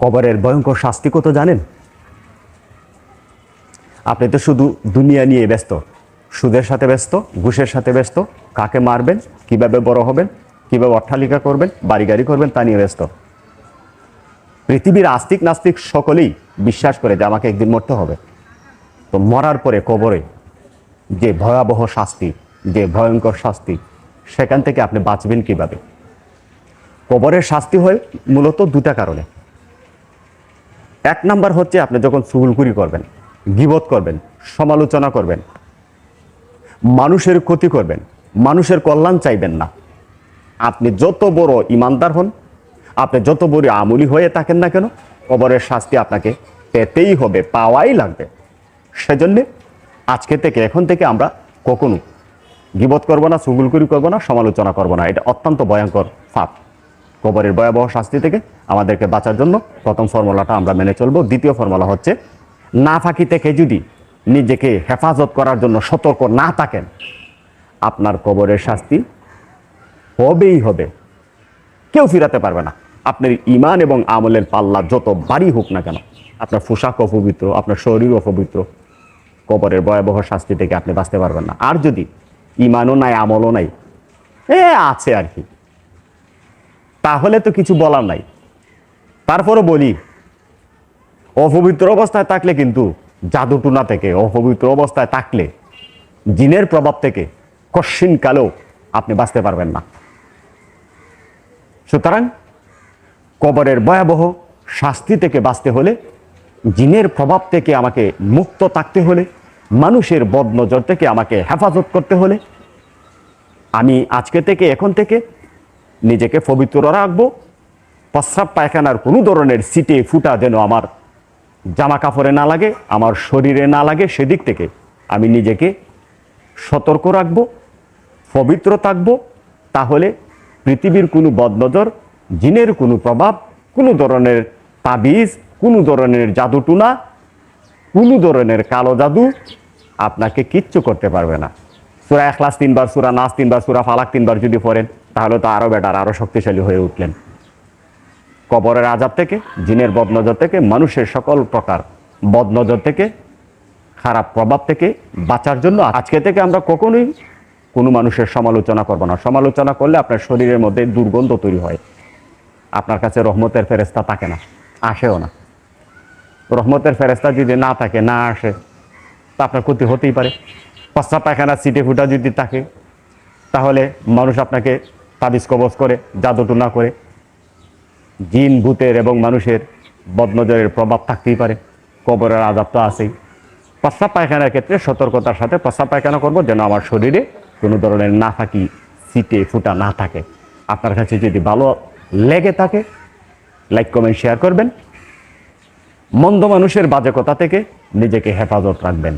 কবরের ভয়ঙ্কর শাস্তি কত জানেন। আপনি তো শুধু দুনিয়া নিয়ে ব্যস্ত। সুদের সাথে ব্যস্ত, ঘুষের সাথে ব্যস্ত, কাকে মারবেন, কীভাবে বড় হবেন, কীভাবে অট্টালিকা করবেন বাড়ি গাড়ি করবেন, তা নিয়ে ব্যস্ত। পৃথিবীর আস্তিক নাস্তিক সকলেই বিশ্বাস করে যে আমাকে একদিন মরতে হবে। তো মরার পরে কবরে যে ভয়াবহ শাস্তি, যে ভয়ঙ্কর শাস্তি, সেখান থেকে আপনি বাঁচবেন কীভাবে? কবরের শাস্তি হয় মূলত দুটা কারণে। এক নাম্বার হচ্ছে আপনি যখন চুগুলকুরি করবেন, গিবত করবেন, সমালোচনা করবেন, মানুষের ক্ষতি করবেন, মানুষের কল্যাণ চাইবেন না। আপনি যত বড় ইমানদার হন, আপনি যত বড় আমলি হয়ে থাকেন না কেন, কবরের শাস্তি আপনাকে পেতেই হবে, পাওয়াই লাগবে। সেজন্যে আজকে থেকে, এখন থেকে আমরা কখনো গিবত করব না চুগুলকুরি করব না, সমালোচনা করব না। এটা অত্যন্ত ভয়ঙ্কর ফাপ কবরের ভয়াবহ শাস্তি থেকে আমাদেরকে বাঁচার জন্য প্রথম ফর্মুলাটা আমরা মেনে চলবো। দ্বিতীয় ফর্মুলা হচ্ছে, না ফাঁকি থেকে যদি নিজেকে হেফাজত করার জন্য সতর্ক না থাকেন, আপনার কবরের শাস্তি হবেই হবে। কেউ ফিরাতে পারবে না। আপনার ইমান এবং আমলের পাল্লা যত বাড়ি হোক না কেন, আপনার পোশাক অপবিত্র, আপনার শরীর অপবিত্র কবরের ভয়াবহ শাস্তি থেকে আপনি বাঁচতে পারবেন না। আর যদি ইমানও নাই, আমলও নাই, এ আছে আর কি। তাহলে তো কিছু বলার নাই। তারপরও বলি, অপবিত্র অবস্থায় থাকলে কিন্তু জাদুটুনা থেকে, অপবিত্র অবস্থায় থাকলে জিনের প্রভাব থেকে কশ্চিন কালেও আপনি বাঁচতে পারবেন না। সুতরাং কবরের ভয়াবহ শাস্তি থেকে বাঁচতে হলে, জিনের প্রভাব থেকে আমাকে মুক্ত থাকতে হলে, মানুষের বদনজর থেকে আমাকে হেফাজত করতে হলে, আমি আজকে থেকে, এখন থেকে নিজেকে পবিত্র রাখব। প্রস্রাব পায়খানার কোনো ধরনের সিটে ফুটা যেন আমার জামা কাপড়ে না লাগে, আমার শরীরে না লাগে, সেদিক থেকে আমি নিজেকে সতর্ক রাখব, পবিত্র থাকব। তাহলে পৃথিবীর কোনো বদনজর, জিনের কোনো প্রভাব, কোনো ধরনের তাবিজ, কোনো ধরনের জাদুটুনা কোনো ধরনের কালো জাদু আপনাকে কিচ্ছু করতে পারবে না। সুরা এখলাস তিনবার, সুরা নাচ তিনবার, সুরা ফালাক তিনবার যদি পড়েন তাহলে তো আরও বেটার আরও শক্তিশালী হয়ে উঠলেন। কবরের আজাব থেকে, জিনের বদনজর থেকে, মানুষের সকল প্রকার বদনজর থেকে, খারাপ প্রভাব থেকে বাঁচার জন্য আজকে থেকে আমরা কখনোই কোনো মানুষের সমালোচনা করব না। সমালোচনা করলে আপনার শরীরের মধ্যে দুর্গন্ধ তৈরি হয়। আপনার কাছে রহমতের ফেরেস্তা থাকে না, আসেও না। রহমতের ফেরেস্তা যদি না থাকে, না আসে, তা আপনার ক্ষতি হতেই পারে। প্রস্রাব পায়খানা সিটে ফুটা যদি থাকে, তাহলে মানুষ আপনাকে তাবিজ কবজ করে, জাদুটুনা করে। জিন, ভূতের এবং মানুষের বদনজরের প্রভাব থাকতেই পারে। কবরের আজাব তো আছেই। প্রস্রাব পায়খানার ক্ষেত্রে সতর্কতার সাথে প্রস্রাব পায়খানা করব যেন আমার শরীরে কোনো ধরনের না থাকি সিটে ফুটা না থাকে। আপনার কাছে যদি ভালো লেগে থাকে, লাইক, কমেন্ট, শেয়ার করবেন। মন্দ মানুষের বাজে কথা থেকে নিজেকে হেফাজত রাখবেন।